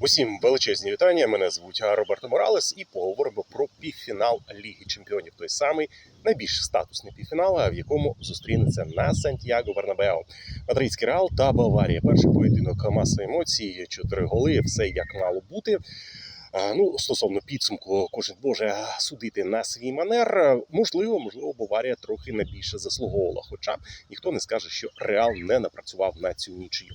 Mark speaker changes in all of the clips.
Speaker 1: Усім величезні вітання. Мене звуть Роберто Моралес, і поговоримо про півфінал Ліги Чемпіонів. Той самий найбільш статусний півфінал, в якому зустрінеться на Сантьяго Бернабео. Мадридський Реал та Баварія. Перший поєдинок маса емоцій, чотири голи, все як мало бути. Ну, стосовно підсумку, кожен може судити на свій манер. Можливо, можливо, Баварія трохи на більше заслуговувала. Хоча ніхто не скаже, що Реал не напрацював на цю нічию.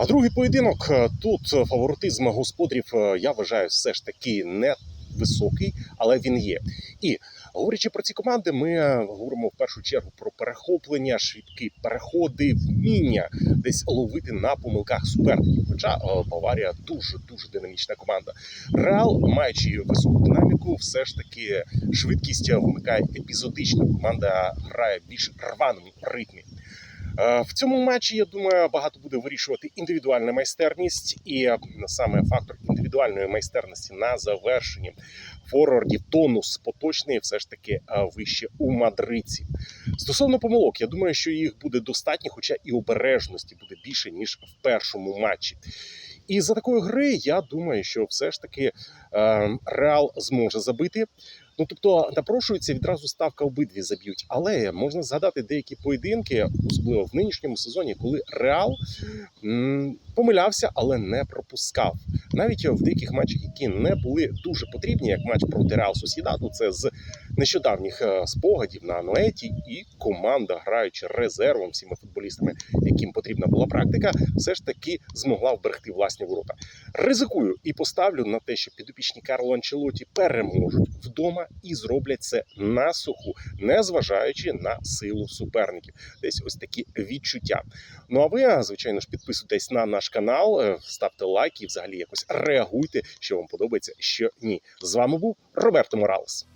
Speaker 1: А другий поєдинок е, тут фаворитизм господарів, е, я вважаю, все ж таки не високий, але він є. І говорячи про ці команди, ми е, говоримо в першу чергу про перехоплення, швидкі переходи, вміння десь ловити на помилках суперників. Хоча Баварія дуже дуже динамічна команда. Реал, маючи високу динаміку, все ж таки швидкість вимикає епізодично. Команда грає в більш рваному ритмі. Е, В цьому матчі я думаю, багато буде вирішувати індивідуальна майстерність, і е, саме фактор індивідуальної майстерності на завершенні форвардів тонус поточний все ж таки е, вище у мадридців. Стосовно помилок, я думаю, що їх буде достатньо, хоча і обережності буде більше ніж в першому матчі. І за такої гри я думаю, що все ж таки Реал зможе забити. Ну тобто напрошується відразу ставка обидві заб'ють. Але можна згадати деякі поєдинки, особливо в нинішньому сезоні, коли Реал м, помилявся, але не пропускав. Навіть в деяких матчах, які не були дуже потрібні, як матч проти Реал Сусідату, це з нещодавніх е, спогадів на Ноеті, і команда, граючи резервом всіма футболістами, яким потрібна була практика, все ж таки змогла вберегти власні ворота. Ризикую і поставлю на те, що підопічні Карло Анчелоті переможуть вдома і зроблять це на суху, не зважаючи на силу суперників. Десь ось такі відчуття. Ну а ви, звичайно ж, підписуйтесь на наш канал, е, ставте лайки і взагалі якось реагуйте, що вам подобається, що ні. З вами був Роберто Моралес.